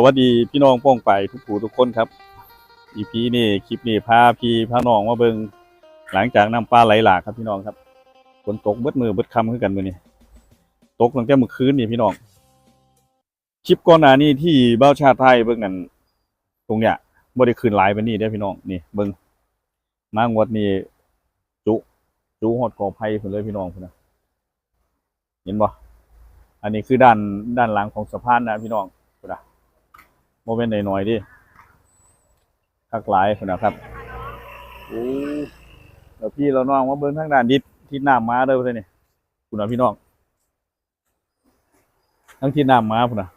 สวัสดีพี่น้องป้องไปทุกผู้ทุกคนครับอีพีนี่คลิปนี้พาพี่พาน้องมาเบิงหลังจากน้ำปลาไหลหลากครับพี่น้องครับฝนตกเบิดมือเบิดคำขึ้นกันมือนี่ตกตั้งแต่เมื่อคืนนี่พี่น้องคลิปก่อนหน้านี้ที่เบ้าชาติไทยเบิ่งกันตรงเนี้ยบ่ได้คืนหลายไปานนี่เด้พี่น้องนี่เบิ่งมางวดนี้จุจุฮอดกอไผ่เพิ่นเลยพี่น้องพุ่นนะเห็นบ่อันนี้คือด้านด้านหลังของสะพานนะพี่น้อง โมเมนต์หน่อยๆดิคักหลายคนนะครับโอ้แล้วพี่เราน้องมาเบิ้งทางด้านดิดที่น้ำมาเด้อเพื่อนนี่คุณนะพี่น้องทั้งที่น้ำมาพุ่นนะ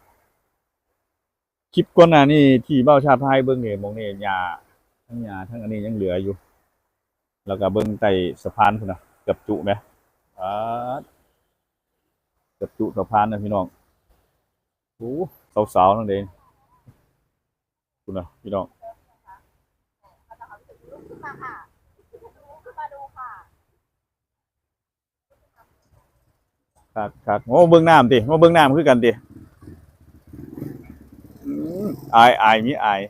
คลิปก่อนหน้านี่ที่เบ้าชาติไทยเบิ้งเนี่ยมองเนี่ยยาทั้งยาทั้งอันนี้ยังเหลืออยู่ แล้วก็เบิ้งใต้สะพานพุ่นนะเกือบจุไหมอ่าเกือบจุสะพานนะพี่น้องโอ้สาวๆทั้งเดน คุณนะพี่น้องมาค่ะมาดูค่ะครับครับโอ้เบื้องน้ำดิโอ้เบื้องน้ำคือกันดิอืมอายอายมีอาย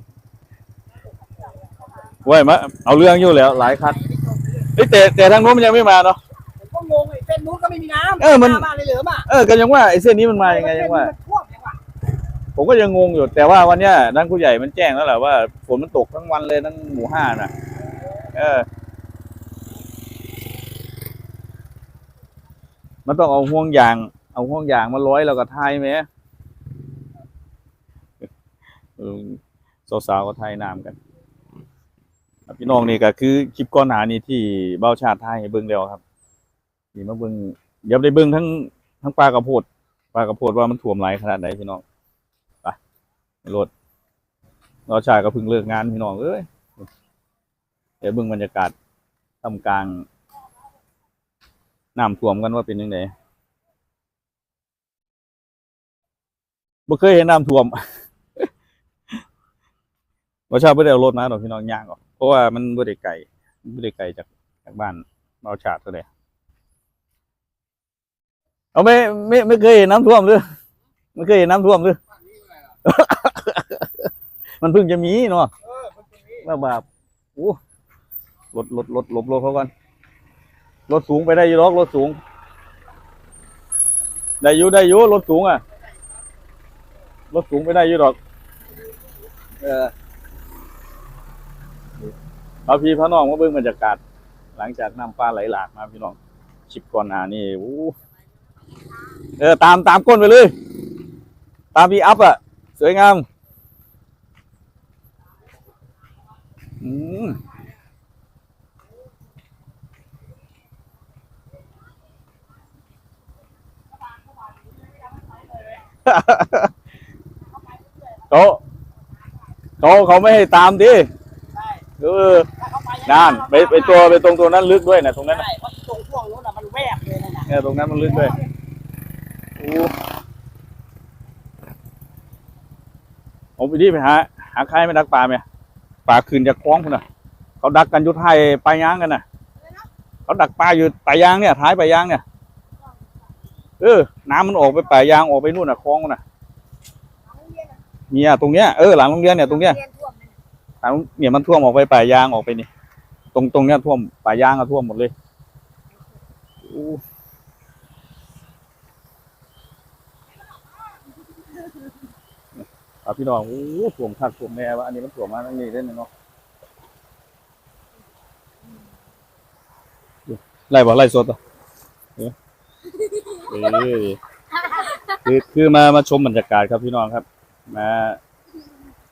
เว้ยมาเอาเรื่องอยู่แล้ว หลายคันเอ้ยแต่แต่ทางโน้นมันยังไม่มาเนาะผมก็งงไอ้เส้นนู้นก็ไม่มีน้ำเออมันน้ำมาเลยเหลือมาเออก็ยังว่าไอ้เส้นนี้มันมายังไงยังว่าเส้นนี้มันท่วมยังว่า ผมก็ยังงงอยู่แต่ว่าวันเนี้ยนักผู้ใหญ่มันแจ้งแล้วแหละว่าฝนมันตกทั้งวันเลยทั้งหมู่ห้าน่ะ เออ มันต้องเอาห่วงยาง เอาห่วงยางมาร้อยแล้วก็ทายไหมสาวๆก็ทายน้ำกันพี่น้องนี่ก็คือคลิปก้อนหานี่ที่เบ้าชาติไทยเบิ้งแล้วครับนี่มาเบิ้งเดี๋ยวได้เบิ้งทั้งทั้งปลากระโพดปลากระโพดว่ามันถ่วมไหลขนาดไหนพี่น้อง รถรอชายก็เพิ่งเลิกงานพี่น้องเอ้ยเดี๋ยวเบิ่งบรรยากาศทำกลางน้ำท่วมกันว่าเป็นยังไงบ่เคยเห็นน้ำท่วมเรอชาติไม่ได้เอารถมาดอกพี่น้องย่างออกเพราะว่ามันบ่ได้ไกลบ่ได้ไกลจากจากบ้านเรอชาติเท่าไหร่เอาไม่ไม่ไม่เคยเห็นน้ำท่วมเลยไม่เคยเห็นน้ำท่วมเลย มันเพิ่งจะมีเนาะว่าแบบโอ้รถรถรถหลบรถเขาก่อนรถสูงไปได้อยี่หรอกรถสูง ได้อยู่ได้อยู่รถสูงอะรถสูงไปได้อยี่หรอก เออเอาพี่พระน้องมาเบิ่งบรรยากาศ หลังจากน้ำฟ้าไหลหลากมาพี่น้องชิปก่อนหน้านี่โอ้เออ ตามตามก้นไปเลย ตามพี่อัพอะ สวยงาม อืมเขาเขาเขาไม่ให้ตามดิใช่เออถ้าเข้าไปนานไปไปตัวไปตรงตัวนั้นลึกด้วยนะตรงนั้นน่ะใช่เพราะตรงช่วงนู้นน่ะมันแวบเลยนะนะเนี่ยตรงนั้นมันลึกด้วยโอ้ผมไปที่ไปหาหาใครไม่ดักปลาไหม ปลาคืนจากคล้องคุณน่ะ เขาดักกันยุทไทยปลายางกันน่ะ เขาดักปลาอยู่ปลายางเนี่ยท้ายปลายางเนี่ยเออ น้ำมันออกไปปลายางออกไปนู่นน่ะคลองน่ะเนี่ยตรงเนี้ยเออหลังโรงเรียนเนี่ยตรงเนี้ยเรียนท่วมเลยทางเนี่ยมันท่วมออกไปป่ายางออกไปนี่ ตรงตรงเนี้ยท่วมป่ายางก็ท่วมหมดเลยอู้อะ พี่น้องอู้ท่วมคักท่วมแน่วะอันนี้มันท่วมมาทั้งนี้เล่นเนาะไล่บ่ไล่สดอะเออเออคือคือมามาชมบรรยากาศครับพี่น้องครับ มา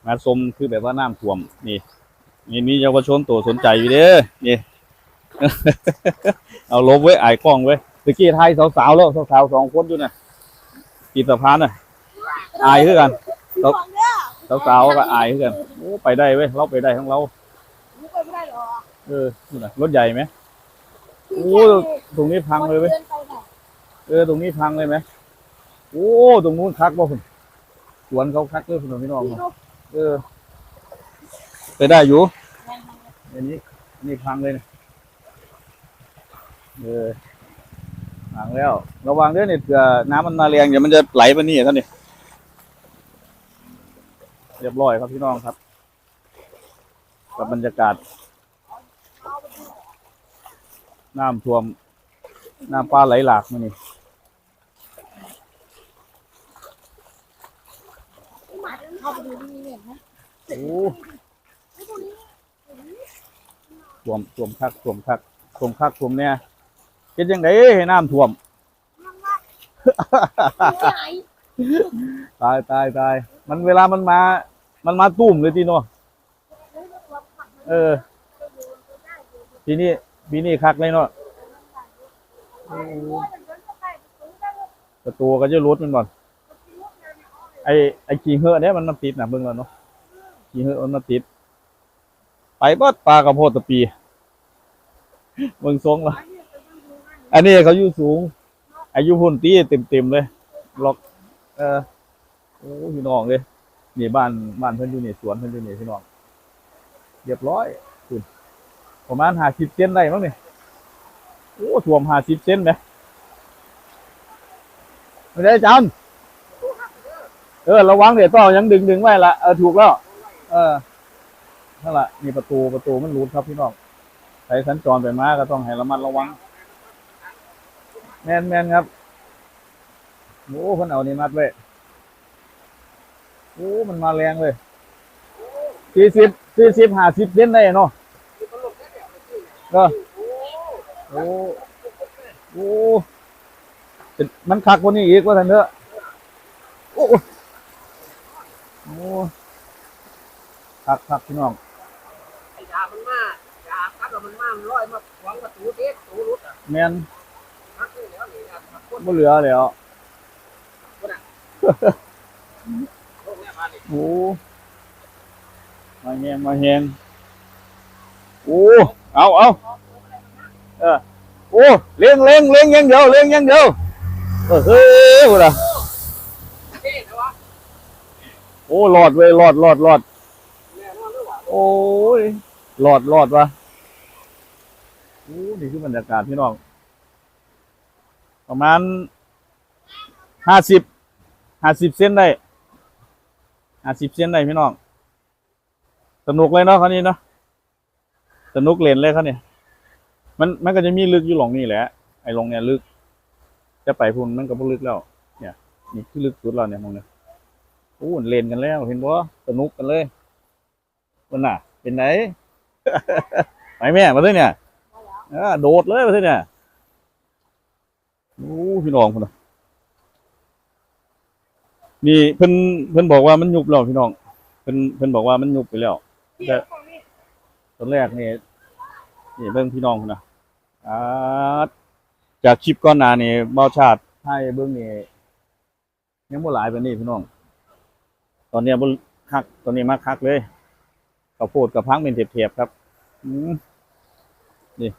มาชมคือแบบว่าน้ำท่วม นี่ นี่มีเยาวชนตัวสนใจอยู่เด้อนี่ เอาลบไว้ไอ้กล้องไว้ตะกี้ไทยสาวๆแล้วสาวๆสองคนอยู่น่ะกีดสะพานน่ะอายคือกัน ห่วงเด้อสาวๆก็อายคือกันโอ้ไปได้เว้ยเราไปได้ทั้งเราหนูไปไม่ได้หรอเออนี่น่ะรถใหญ่ไหมโอ้ตรงนี้พังเลยเว้ยดินไปหน่อยเออตรงนี้พังเลยไหมโอ้ตรงนู้นคักบ่คุณสวนเขาคักเลยคุณพี่น้องพี่ดูเออ ไปได้อยู่อันนี้นี่พังเลยนะเออพังแล้ว ระวังด้วยเนี่ยเผื่อน้ำมันมาแรงเดี๋ยวมันจะไหลไปนี่ท่านนี่ เรียบร้อยครับพี่น้องครับ กับบรรยากาศ น้ำท่วม น้ำปลาไหลหลากมานี่นี่เนี่ยนะโอ้ท่วมท่วมคักท่วมคักท่วมคักท่วมเนี่ยเฮ็ดยังไงให้น้ำท่วมตายตายตายมันเวลามันมา มันมาตุ้มเลยทีเนาะเออ ทีนี้ปีนี้คักเลยเนาะประตูก็จะรุดมันก่อนไอไอขี้เหอเนี่ยมันมาติดนะเบิ่งแล้วเนาะขี้เหอมันมาติด ไปเบดปลากระโพดตะปีเบิ่งทรงละอันนี้เขาอยู่สูง อายุพุ่นตีเต็มเต็มๆเลยล็อก เออโอ้พี่น้องเลย นี่บ้านบ้านเพิ่นอยู่นี่สวนเพิ่นอยู่นี่พี่น้องเรียบร้อยคุณประมาณหาสิบเซนได้มั้งเนี่ยโอ้ท่วมหาสิบเซนไหมไม่ได้จำเออระวังเดี๋ยวต้องยังดึงดึงไว้ละเออถูกแล้ว เออนั่นแหละนี่ประตูประตูมันรูดครับพี่น้องใครสัญจรไปมาก็ต้องให้ระมัดระวัง แมนแมนครับโอ้คนเอานี่มัดไว้ โอ้ มันมาแรงเลยสี่สิบสี่สิบห้าสิบเซนได้เนาะก็โอ้โอ้มันคักกว่านี้อีกว่าท่านเถอะโอ้โอ้คักคักพี่น้องไอ้ยามันมากยาคัดแล้วมันมากมันร้อยมาหวังประตูเด็กประตูรุดอะแมนคัดเลยแล้วนี่อะมันคนบ่เหลือแล้ว โอ้มาแหงมาแหงโอ้เอาเอาเออโอ้เลี้ยงเลี้ยงเลี้ยงยังเดียวเลี้ยงยังเดียวเออเฮ้ยโอ้ละโอ้หลอดเว้ยหลอดหลอดหลอดโอ้ยหลอดหลอดวะโอ้นี่คือบรรยากาศพี่น้องประมาณห้าสิบห้าสิบเซนได้ หาสิบเซนได้พี่น้องสนุกเลยเนาะคราวนี้เนาะสนุกเล่นเลยครับเนี่ยมันมันก็จะมีลึกอยู่หลงนี่แหละ ไอ้หลงเนี่ยลึก จะไปพุ่นมันก็บ่ลึกแล้ว เนี่ยนี่คือลึกสุดแล้วเนี่ยมองเนี่ยโอ้เล่นกันแล้ว เห็นบ่สนุกกันเลยมันน่ะ เป็นไหนไปแม่มาเลยเนี่ยโดดเลยมาเลยเนี่ยโอ้พี่น้องคนน่ะ นี่เพิ่นเพิ่นบอกว่ามันยุบแล้วพี่น้อง เพิ่นเพิ่นบอกว่ามันยุบไปแล้วเที่ตอนแรกนี่นี่เบิ่งพี่น้องนะอ่าจากคลิปก้อนหนานี่เบาชาติให้เบิ่งนี่ยังบ่หลายปนนี้พี่น้อง ตอนเนี้ยบ่คักตอนนี้มาคักเลยข้าวโพดกับพังเป็นเทียบๆครับนี่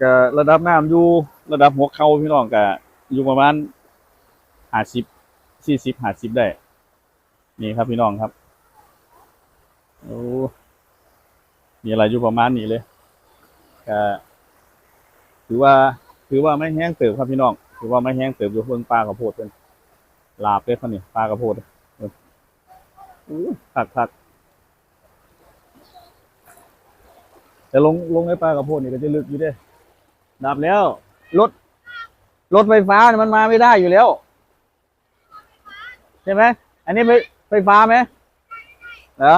ก็ระดับน้ำอยู่ระดับหัวเข่าพี่น้องก็อยู่ประมาณห้าสิบ สี่สิบห้าสิบได้ นี่ครับพี่น้องครับโอ้มีอะไรอยู่ประมาณนี้เลยก็ถือว่า ถือว่าไม่แห้งเติบครับพี่น้อง ถือว่าไม่แห้งเติบอยู่เพิ่งปลากระโพดเป็นลาบเลยครับนี่ปลากระโพดเอออู้คักคักแต่ลงลงในปลากระโพดนี่ก็จะลึกอยู่ด้ดับแล้ว รถ รถไฟฟ้ามันมาไม่ได้อยู่แล้ว ใช่ไหมอันนี้ไฟไฟฟ้าไหมเหรอ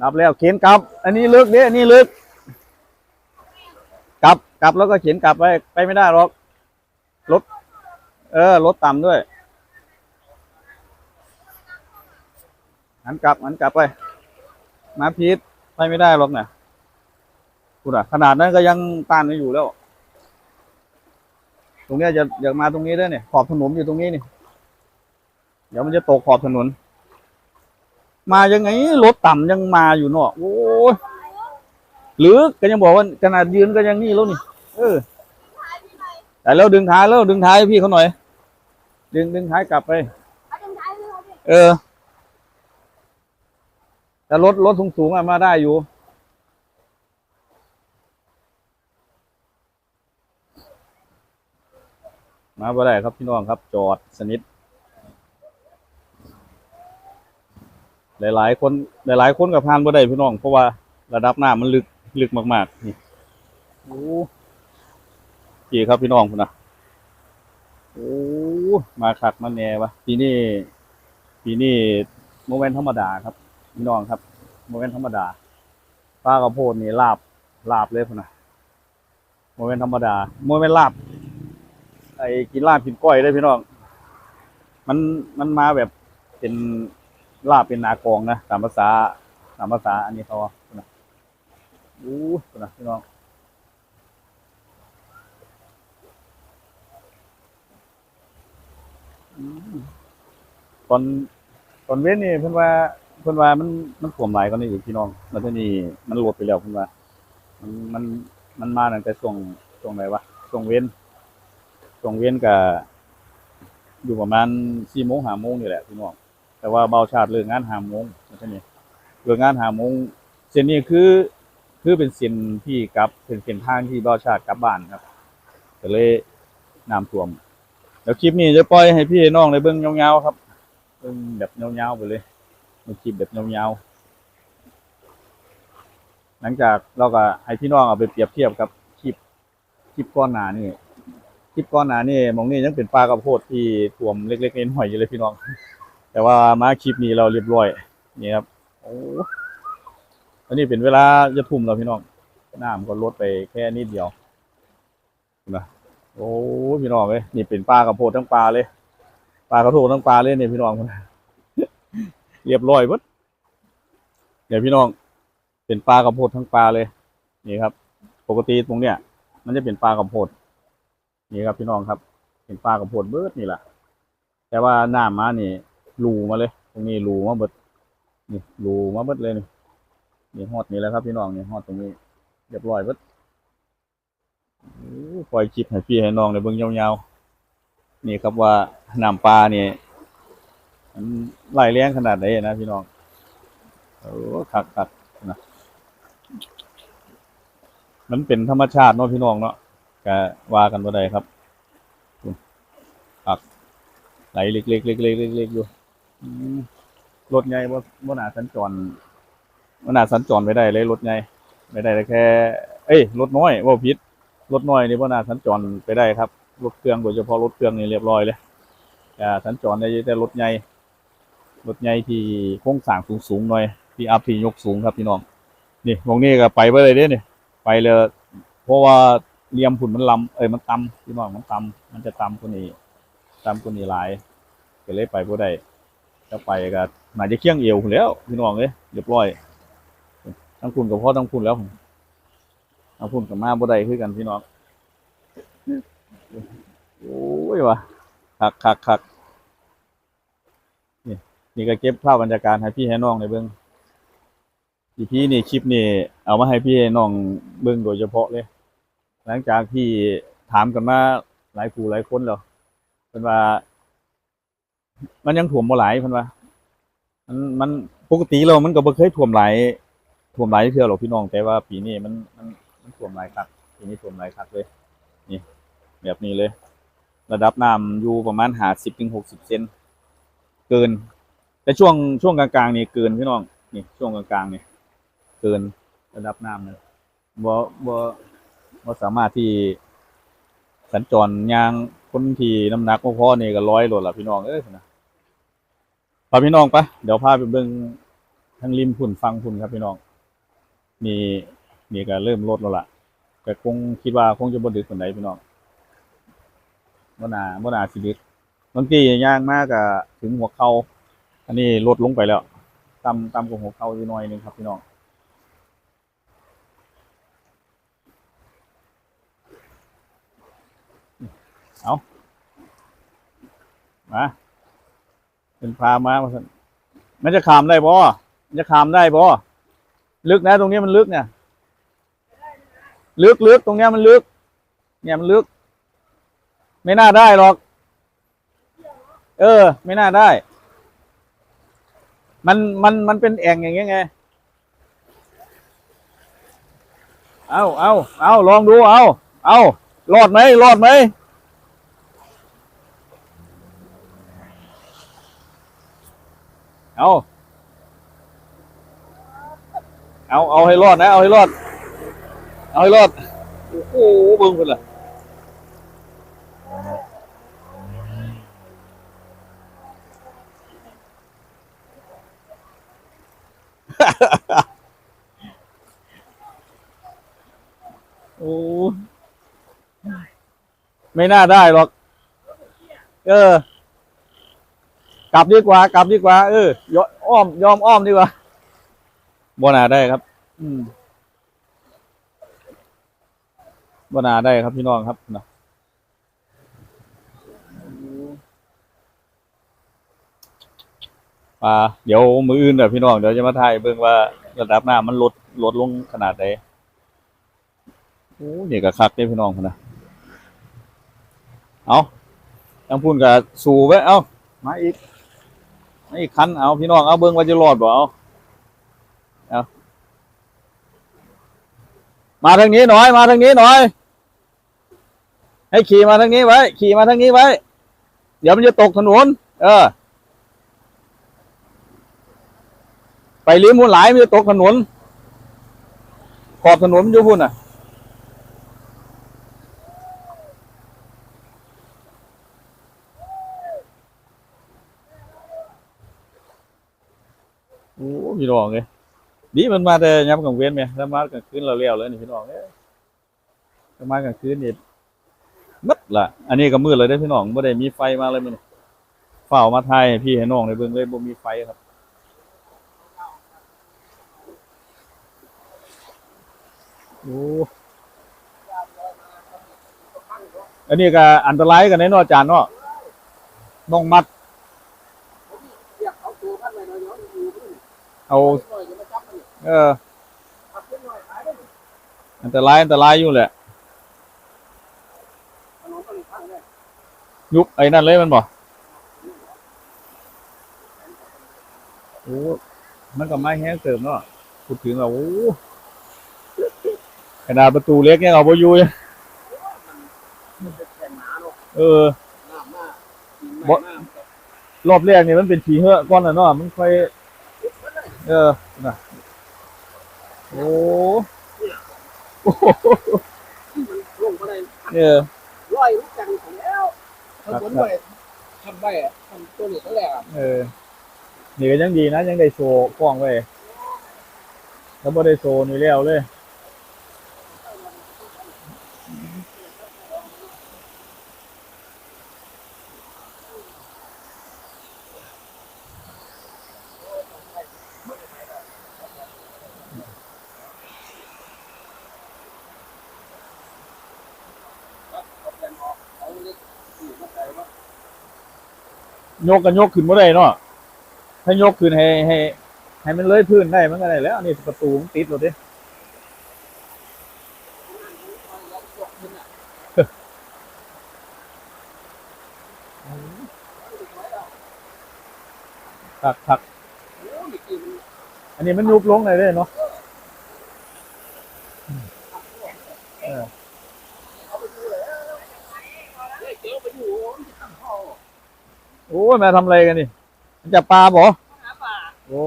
ดับแล้วเข็นกลับ อันนี้ลึกเนี่ยอันนี้ลึก กลับกลับแล้วก็เข็นกลับไปไปไม่ได้หรอกรถเออรถต่ำด้วยหันกลับหันกลับไปมาพีทไปไม่ได้หรอกเนี่ยคุณอะขนาดนั้นก็ยังต้านไม่อยู่แล้ว ตรงนี้จะอยากมาตรงนี้ด้วยเนี่ยขอบถนนอยู่ตรงนี้นี่ เดี๋ยวมันจะตกขอบถนน มายังไงรถต่ำยังมาอยู่เนาะโอ้ยหรือก็ยังบอกว่าขนาดยืนก็ยังนี่แล้วนี่ เออ แต่แล้วดึงท้ายแล้วดึงท้ายพี่เขาหน่อย ดึงดึงท้ายกลับไป เออ แต่รถรถสูงสูงๆอะมาได้อยู่ มาบ่ได้ครับพี่น้องครับ จอดสนิท หลายๆ คนหลายๆคนกับพานบ่ได้พี่น้อง เพราะว่าระดับน้ำมันลึกลึกมากๆนี่โอ้กี่ครับพี่น้องพุ่นนะโอ้มาคักมาแน่วะปีนี้ปีนี้โมเมนต์ธรรมดาครับ พี่น้องครับโมเมนต์ธรรมดาป้ากระโพดนี่ลาบลาบเลยพุ่นนะโมเมนต์ธรรมดาโมเมนต์ลาบไอ้กินลาบกินก้อยได้พี่น้อง มันมันมาแบบเป็น ลาบเป็นนากองนะตามภาษาตามภาษาอันนี้เขาว่านะอู้นะพี่น้องตอนตอนเว้นนี่เพิ่นว่าเพิ่นว่ามันมันท่วมหลายกว่านี้อีกพี่น้องแล้วทีนี้มันลดไปแล้วเพิ่นว่า มันมันมันมาตั้งแต่ช่วงช่วงไหนวะช่วงเว้นช่วงเวียนก็อยู่ประมาณสี่โมงห้าโมงนี่แหละพี่น้อง แต่ว่าเบาชาติเลิกงานหามงใช่ไหมเลิกงานหามงเส้นนี้คือคือเป็นเส้นที่กลับเป็นเส้นทางที่เบาชาติกลับบ้านครับก็เลยน้ำท่วมเดี๋ยวคลิปนี้จะปล่อยให้พี่น้องเลยเบิ่งยาวๆครับเบิ่งแบบยาวๆไปเลยเป็นคลิปแบบยาวๆหลังจากเราก็ให้พี่น้องเอาไปเปรียบเทียบกับคลิปคลิปก้อนหนานี่คลิปก่อนหน้านี่มองนี่ยังเป็นปลากระโพดที่ท่วมเล็กๆน้อยๆอยู่เลยพี่น้อง แต่ว่ามาคลิปนี้เราเรียบร้อยนี่ครับโอ้อันนี้เป็นเวลาจะทุ่มแล้วพี่น้องน้ำก็ลดไปแค่นิดเดียวนะโอ้พี่น้องเอ้ยนี่เป็นปลากระโพดทั้งปลาเลยปลากระโพดทั้งปลาเลยเนี่ยพี่น้องเรียบร้อยหมดเดี๋ยวพี่น้อง เป็นปลากระโพดทั้งปลาเลย นี่ครับ ปกติตรงเนี้ย มันจะเป็นปลากระโพดนี่ครับพี่น้องครับเห็นปลากระพดเบิดนี่แหละแต่ว่าน้ำมานี่ รูมาเลย ตรงนี้รูมาเบิดนี่รูมาเบิดเลยนี่นี่ฮอดนี่แหล้วครับพี่น้องนี่ฮอดตรงนี้เรียบร้อยเบิดปล่อยคลิปให้พี่ให้น้องในเบิ่งยาวๆนี่ครับว่าน้ำปลานี่มันไหลแรงขนาดไหนนะพี่น้องโอ้คักคักนะมันเป็นธรรมชาติเนาะพี่น้องเนาะก็ว่ากันบ่ได้ครับผักไหลเล็กๆเล็กๆเล็กๆอยู่ รถใหญ่บ่บ่น่าสัญจรบ่น่าสัญจรไปได้เลยรถใหญ่ไม่ได้แต่แค่ เอ้ยรถน้อยว่าผิดรถน้อยนี่บ่น่าสัญจรไปได้ครับรถเครื่องโดยเฉพาะรถเครื่องนี่เรียบร้อยเลยอ่าสัญจรได้แต่รถใหญ่รถใหญ่ที่โครงสร้างสูงๆหน่อยที่อัพที่ยกสูงครับพี่น้องนี่วงนี้ก็ไปบ่ได้เด้นี่ยไปเลยเพราะว่าเลียมผุนมันลำเอ้ยมันต่ำพี่น้องมันต่ำมันจะต่ำกว่านี้ต่ำกว่านี้หลายก็เลยไปบ่ได้ จะไปก็น่าจะเคียงเอวแล้วพี่น้องเอ้ยเรียบร้อยทั้งคุณกับพ่อทั้งคุณแล้วทั้งคุณกับมาบ่ได้คือกันพี่น้องโอ้ยวะคักคักคักนี่นี่ก็เก็บภาพบรรยากาศให้พี่ให้น้องในเบิ่งอีพี่นี่คลิปนี่เอามาให้พี่ให้น้องเบิ่งโดยเฉพาะเลย หลังจากที่ถามกันมาหลายคู่หลายคนแล้วเพิ่นว่า มันยังถ่วมบ่หลายพิ่นว่ามันมันปกติเรามันก็บ่เคยถ่วมหลายถ่วมหลายเทื่อหรอกพี่น้องแต่ว่าปีนี้มันมันมันถ่วมหลายคักปีนี้ถ่วมหลายคักเลย นี่แบบนี้เลย ระดับน้ำอยู่ประมาณ50ถึง60เซนเกิน แต่ช่วงช่วงกลางๆนี่เกินพี่น้องนี่ช่วงกลางๆนี่เกินระดับน้ำเลยบ่บ่ว่าสามารถที่สัญจรยางคนที่น้ำหนักบ่พอนี่ก็ร้อยโหลดละพี่น้องเอ้ยนะ พาพี่น้องไปะเดี๋ยวพาไปเบิ่งทางริมพุ่นฟังพุ่นครับพี่น้องนี่นี่ก็เริ่มลดแล้วล่ะแต่คงคิดว่าคงจะบ่ดึกปานใดพี่น้องบ่น่าบ่น่าสิดึกบางทีย่างมากก็ถึงหัวเข่าอันนี้ลดลงไปแล้วต่ำต่ำกว่าหัวเข่าอยู่หน่อยนึงครับพี่น้องเอามา เป็นพามาสันมันจะขามได้บ่มันจะขามได้บ่ลึกนะ ตรงนี้มันลึกเนี่ย ลึกลึกตรงเนี้ยมันลึก เนี่ยมันลึก ไม่น่าได้หรอก เออ ไม่น่าได้ มันมันมันเป็นแอ่งอย่างเงี้ยไงเอาเอาเอาลองดูเอาเอารอดไหมรอดไหม เอา เอา เอาให้รอดนะ เอาให้รอด เอาให้รอด โอ้โหเบิ่งเพิ่นล่ะโอ้ไม่น่าได้หรอก เออ กลับดีกว่ากลับดีกว่า เออยออ้อมยอมอ้อมดีกว่าบ่น่าได้ครับ อืมบ่น่าได้ครับพี่น้องครับนะอ่าเดี๋ยวมืออื่นเดี๋ยวพี่น้องเดี๋ยวจะมาถ่ายเบิ่งว่าระดับน้ำมันลดลดลงขนาดไหนโอ้นี่ก็คักเด้พี่น้องพุ่นนะเอายังพูดกับสู่ไว้เอามาอีก มาอีกคันเอาพี่น้องเอาเบิ่งว่าจะรอดบ่เอาเอามาทางนี้หน่อย มาทางนี้หน่อย ให้ขี่มาทางนี้ไว้ ขี่มาทางนี้ไว้ เดี๋ยวมันจะตกถนน เออ ไปริมมูลหลายมันจะตกถนน ขอบถนนมันอยู่พุ่นน่ะ พี่น้องเลยดีมันมาแต่ย้ำกลางเว้นไหมถ้ามากลางคืนเราเลี้ยวเลยนี่พี่น้องเอ้ยถ้ามากลางคืนนี่มัดละอันนี้ก็มืดเลยได้พี่น้องไม่ได้มีไฟมาเลยมันเฝ้ามาไทยพี่ให้น้องในเบื้องเลยบ่มีไฟครับโอ้อันนี้ก็อันตรายกันแน่นอนจารย์เนาะต้องมัด เรียกเขาตัวพันหน่อยหน่อยหน่อยอยู่นี่ เอาเอออันตรายอันตรายอยู่แหละยุบไอ้นั่นเลยมันบ่โอ้มันก็ไม่แห้งเติมเนาะพูดถึงว่าโอ้ขนาดประตูเล็กยังเอาไปอยู่เลยเออรอบแรกนี่มันเป็นผีเหอะก้อนน่ะเนาะมันค่อย เออน่ะโอ้โอ้โหมันลงมาได้เออร้อยรู้จังของแล้วเขาสวนไปทำไปอะทำตัวนี้ตัวแรกอะเออนี่ก็ยังดีนะยังได้โชว์กล้องไว้ถ้าบ่ได้โชว์นี่แล้วเลย เอาแผ่นออกเอาเล็กอยู่มาใส่ว่าย ยกกันยกขึ้นบ่ได้เนาะถ้ายกขึ้นให้ให้ ให้มันเลยพื้นได้มันก็ได้แล้วอันนี้ประตูมันติดรถดิแล้วยกขึ้นอะถักถักอันนี้มันยุบลงได้เลยเนาะ เอาไปดูเลยเฮ้ยเจ้าไปอยู่มันจะทำพ่อ โอ้ยมาทำอะไรกันนี่มันจับปลาบ่หาป่าโอ้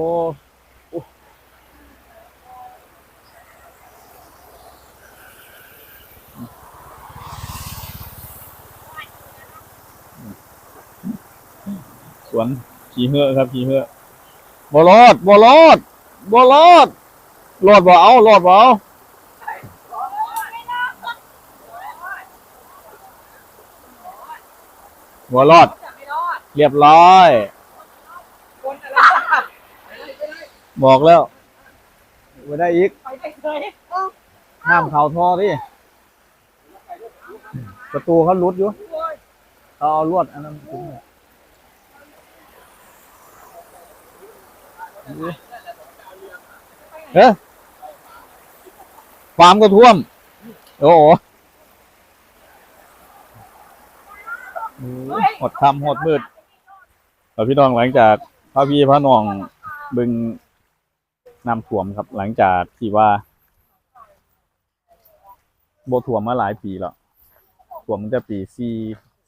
สวนขี่เหือครับขี่เหือบ่รอดบ่รอดบ่รอดรอดบ่เอารอดบ่เอาบ่รอด เรียบร้อยคนอะไรไปเลยไปเลยบอกแล้วไม่ได้อีก ไปได้เลยเอ้าห้ามเข่าท่อดิประตูเขาลุดอยู่โอ้ยเขาเอาลวดอันนั้นขึ้นมาเฮ้ยฟาร์มก็ท่วม โอ้โหหดคำหดมืด แล้วพี่น้องหลังจากพระพี่พระน้องบึงน้ำท่วมครับ หลังจากที่ว่าโบท่วมมาหลายปีแล้วท่วมตั้งแต่ปีสี่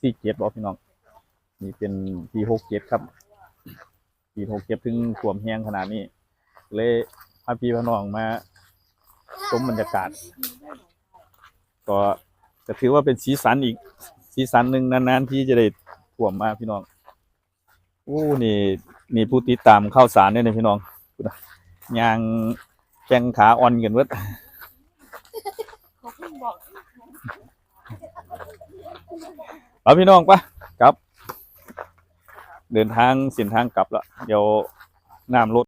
สี่เจ็ดบอกพี่น้องนี่เป็นปีหกเจ็ดครับปีหกเจ็ดถึงท่วมแห้งขนาดนี้ เลยพาพี่พาน้องมาชมบรรยากาศ ก็ก็ถือว่าเป็นสีสันอีกสีสันหนึ่งนานๆที่จะได้ถ่วมมาพี่น้อง อู้นี่นี่ผู้ติดตามข้าวสารเนี่ยนะพี่น้องยางแข้งขาอ่อนกันเวิดเขาเพิ่งบอาพี่น้องปะกลับ เดินทางสินทางกลับละเดี๋ยวน้ำลด